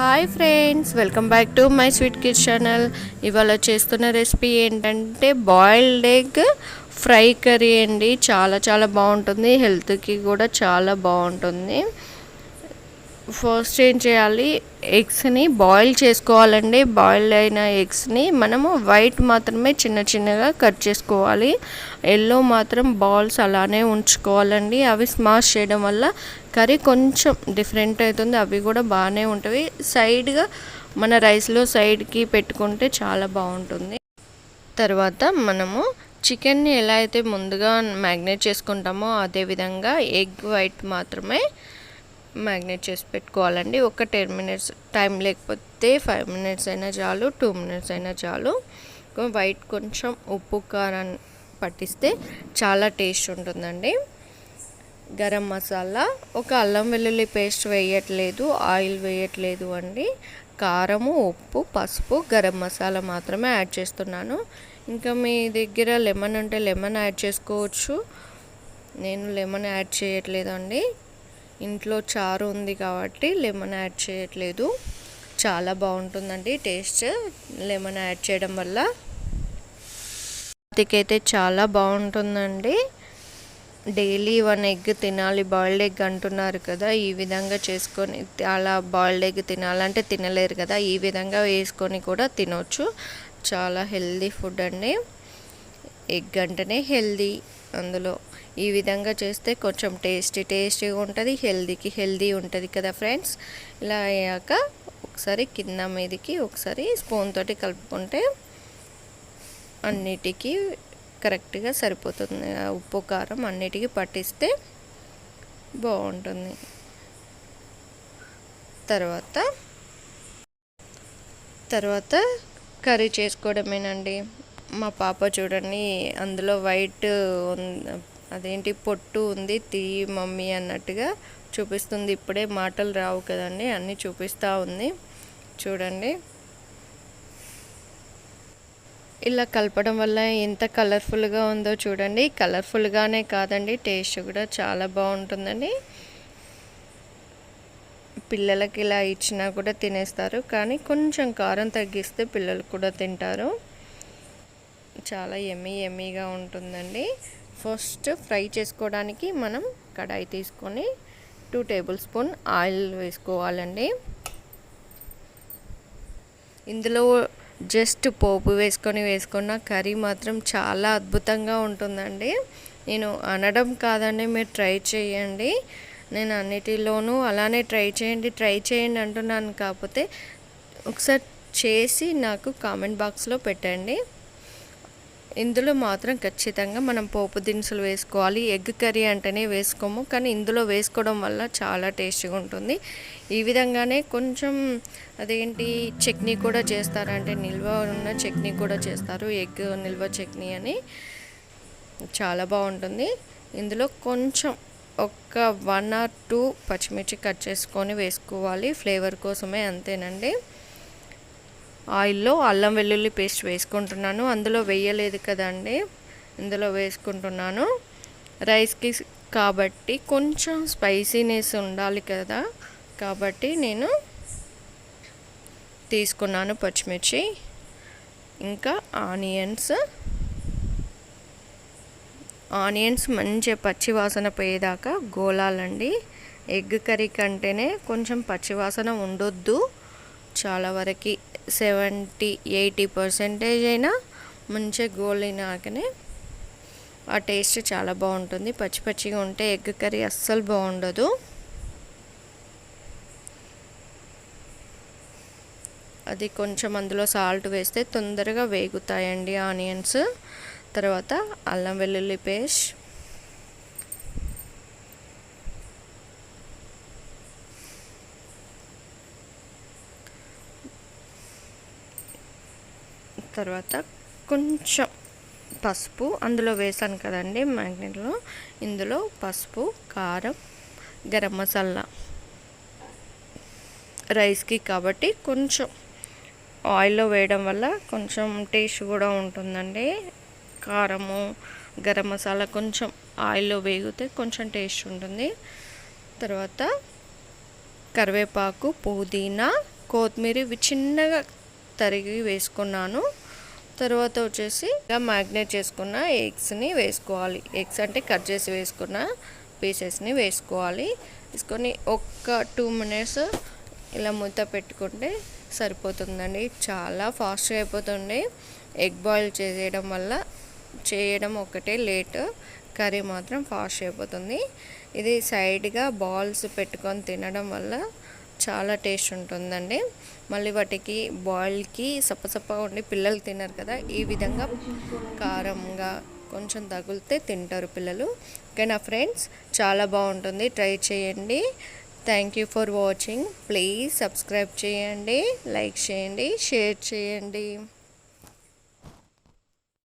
Hi friends welcome back to my sweet kids channel. ఇవాళ చేస్తున్న recipe ఏంటంటే boiled egg fry curry అండి. చాలా చాలా బాగుంటుంది హెల్త్కి కూడా చాలా బాగుంటుంది. ఫస్ట్ ఏం చేయాలి ఎగ్స్ని బాయిల్ చేసుకోవాలండి. బాయిల్ అయిన ఎగ్స్ని మనము వైట్ మాత్రమే చిన్న చిన్నగా కట్ చేసుకోవాలి. ఎల్లో మాత్రం బాల్స్ అలానే ఉంచుకోవాలండి. అవి స్మాష్ చేయడం వల్ల కర్రీ కొంచెం డిఫరెంట్ అవుతుంది అవి కూడా బాగానే ఉంటాయి సైడ్గా మన రైస్లో సైడ్కి పెట్టుకుంటే చాలా బాగుంటుంది. తర్వాత మనము చికెన్ని ఎలా అయితే ముందుగా మ్యాగ్నేట్ చేసుకుంటామో అదేవిధంగా ఎగ్ వైట్ మాత్రమే మ్యాగ్నేట్ చేసి పెట్టుకోవాలండి. ఒక టెన్ మినిట్స్ టైం లేకపోతే ఫైవ్ మినిట్స్ అయినా చాలు టూ మినిట్స్ అయినా చాలు. వైట్ కొంచెం ఉప్పు కారం పట్టిస్తే చాలా టేస్ట్ ఉంటుందండి. గరం మసాలా ఒక అల్లం వెల్లుల్లి పేస్ట్ వేయట్లేదు ఆయిల్ వేయట్లేదు అండి. కారము ఉప్పు పసుపు గరం మసాలా మాత్రమే యాడ్ చేస్తున్నాను. ఇంకా మీ దగ్గర లెమన్ ఉంటే లెమన్ యాడ్ చేసుకోవచ్చు. నేను లెమన్ యాడ్ చేయట్లేదు అండి ఇంట్లో చారు ఉంది కాబట్టి లెమన్ యాడ్ చేయట్లేదు. చాలా బాగుంటుందండి టేస్ట్ లెమన్ యాడ్ చేయడం వల్ల. అయితే చాలా బాగుంటుందండి. డైలీ వన్ ఎగ్ తినాలి బాయిల్డ్ ఎగ్ అంటున్నారు కదా ఈ విధంగా చేసుకొని అలా బాయిల్డ్ ఎగ్ తినాలంటే తినలేరు కదా ఈ విధంగా వేసుకొని కూడా తినొచ్చు. చాలా హెల్దీ ఫుడ్ అండి. ఎగ్ అంటేనే హెల్దీ అందులో. ఈ విధంగా చేస్తే కొంచెం టేస్టీ టేస్టీగా ఉంటుంది హెల్దీకి హెల్దీ ఉంటుంది కదా ఫ్రెండ్స్. ఇలా అయ్యాక ఒకసారి కింద మీదకి ఒకసారి స్పూన్ తోటి కలుపుకుంటే అన్నిటికీ కరెక్ట్గా సరిపోతుంది. ఉప్పు కారం అన్నిటికీ పట్టిస్తే బాగుంటుంది. తర్వాత తర్వాత కర్రీ చేసుకోవడమేనండి. మా పాప చూడండి అందులో వైట్ అదేంటి పొట్టు ఉంది తీ మమ్మీ అన్నట్టుగా చూపిస్తుంది. ఇప్పుడే మాటలు రావు కదండి అన్నీ చూపిస్తూ ఉంది. చూడండి. ఇలా కలపడం వల్ల ఎంత కలర్ఫుల్గా ఉందో చూడండి. కలర్ఫుల్గానే కాదండి టేస్ట్ కూడా చాలా బాగుంటుందండి. పిల్లలకి ఇలా ఇచ్చినా కూడా తినేస్తారు కానీ కొంచెం కారం తగ్గిస్తే పిల్లలు కూడా తింటారు. చాలా ఎమ్మీ ఎమ్మీగా ఉంటుందండి. ఫస్ట్ ఫ్రై చేసుకోవడానికి మనం కడాయి తీసుకొని టూ టేబుల్ స్పూన్ ఆయిల్ వేసుకోవాలండి. ఇందులో జస్ట్ పోపు వేసుకొని వేసుకున్న కర్రీ మాత్రం చాలా అద్భుతంగా ఉంటుందండి. నేను అనడం కాదండి మీరు ట్రై చేయండి. నేను అన్నిటిలోనూ అలానే ట్రై చేయండి ట్రై చేయండి అంటున్నాను. కాకపోతే ఒకసారి చేసి నాకు కామెంట్ బాక్స్లో పెట్టండి. ఇందులో మాత్రం ఖచ్చితంగా మనం పోపు దినుసులు వేసుకోవాలి. ఎగ్ కర్రీ అంటేనే వేసుకోము. కానీ ఇందులో వేసుకోవడం వల్ల చాలా టేస్టీగా ఉంటుంది. ఈ విధంగానే కొంచెం అదేంటి చట్నీ కూడా చేస్తారంటే నిల్వ ఉన్న చట్నీ కూడా చేస్తారు. ఎగ్ నిల్వ చట్నీ అని. చాలా బాగుంటుంది. ఇందులో కొంచెం ఒక వన్ ఆర్ టూ పచ్చిమిర్చి కట్ చేసుకొని వేసుకోవాలి. ఫ్లేవర్ కోసమే అంతేనండి. ఆయిల్లో అల్లం వెల్లుల్లి పేస్ట్ వేసుకుంటున్నాను. అందులో వేయలేదు కదండి. ఇందులో వేసుకుంటున్నాను. రైస్కి కాబట్టి కొంచెం స్పైసీనెస్ ఉండాలి కదా. కాబట్టి నేను తీసుకున్నాను పచ్చిమిర్చి ఇంకా ఆనియన్స్. ఆనియన్స్ మంచి పచ్చివాసన పోయేదాకా గోలాలండి. ఎగ్ కర్రీ కంటేనే కొంచెం పచ్చివాసన ఉండొద్దు. చాలా వరకు సెవెంటీ ఎయిటీ పర్సెంటేజ్ అయినా మంచిగా గోలినాకనే ఆ టేస్ట్ చాలా బాగుంటుంది. పచ్చి పచ్చిగా ఉంటే ఎగ్ కర్రీ అస్సలు బాగుండదు. అది కొంచెం అందులో సాల్ట్ వేస్తే తొందరగా వేగుతాయండి ఆనియన్స్. తర్వాత అల్లం వెల్లుల్లి పేస్ట్. తర్వాత కొంచెం పసుపు అందులో వేసాను కదండి మ్యాగ్నెట్లో. ఇందులో పసుపు కారం గరం మసాలా రైస్కి కాబట్టి కొంచెం ఆయిల్లో వేయడం వల్ల కొంచెం టేస్ట్ కూడా ఉంటుందండి. కారము గరం మసాలా కొంచెం ఆయిల్లో వేగితే కొంచెం టేస్ట్ ఉంటుంది. తర్వాత కరివేపాకు పుదీనా కొత్తిమీర ఇవి చిన్నగా తరిగి వేసుకున్నాను. తర్వాత వచ్చేసి ఇలా మ్యాగ్నేట్ చేసుకున్న ఎగ్స్ని వేసుకోవాలి. ఎగ్స్ అంటే కట్ చేసి వేసుకున్న పీసెస్ని వేసుకోవాలి. వేసుకొని ఒక్క టూ మినిట్స్ ఇలా మూత పెట్టుకుంటే సరిపోతుందండి. చాలా ఫాస్ట్గా అయిపోతుంది. ఎగ్ బాయిల్ చేయడం వల్ల చేయడం ఒకటే లేట్. కర్రీ మాత్రం ఫాస్ట్ అయిపోతుంది. ఇది సైడ్గా బాల్స్ పెట్టుకొని తినడం వల్ల చాలా టేస్ట్ ఉంటుందండి. మళ్ళీ వాటికి బాయిల్కి సప్పసప్పగా ఉండి పిల్లలు తినరు కదా ఈ విధంగా కారంగా కొంచెం తగిలితే తింటారు పిల్లలు. ఓకే నా ఫ్రెండ్స్ చాలా బాగుంటుంది. ట్రై చేయండి. Thank you for watching. Please subscribe చేయండి లైక్ చేయండి షేర్ చేయండి.